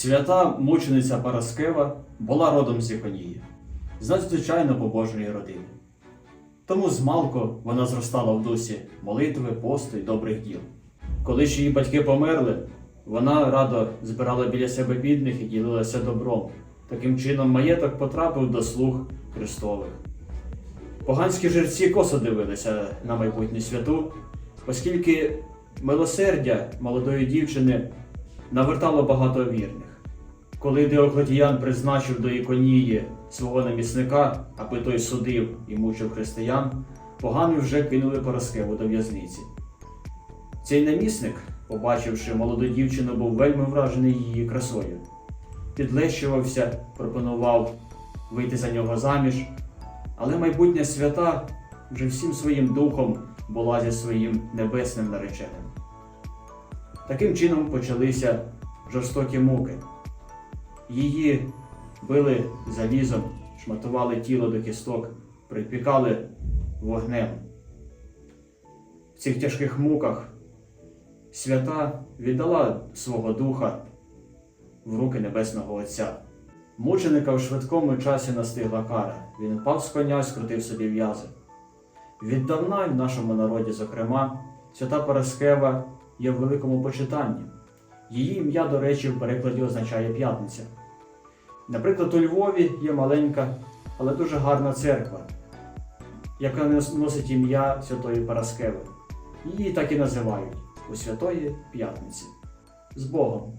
Свята мучениця Параскева була родом з Іконії, з надзвичайно побожної родини. Тому змалку вона зростала в дусі молитви, посту й добрих діл. Коли ж її батьки померли, вона радо збирала біля себе бідних і ділилася добром. Таким чином маєток потрапив до слуг Христових. Поганські жерці косо дивилися на майбутню святу, оскільки милосердя молодої дівчини навертало багато вірних. Коли Деоклетіян призначив до Іконії свого намісника, аби той судив і мучив християн, погани вже кинули Параскеву до в'язниці. Цей намісник, побачивши молоду дівчину, був вельми вражений її красою. Підлещувався, пропонував вийти за нього заміж, але майбутня свята вже всім своїм духом була зі своїм небесним нареченим. Таким чином почалися жорстокі муки. Її били залізом, шматували тіло до кісток, припікали вогнем. В цих тяжких муках свята віддала свого духа в руки Небесного Отця. Мученика в швидкому часі настигла кара. Він впав з коня, скрутив собі в'язи. Віддавна в нашому народі, зокрема, свята Параскева є в великому почитанні. Її ім'я, до речі, в перекладі означає п'ятниця. Наприклад, у Львові є маленька, але дуже гарна церква, яка носить ім'я Святої Параскеви. Її так і називають у Святої П'ятниці. З Богом!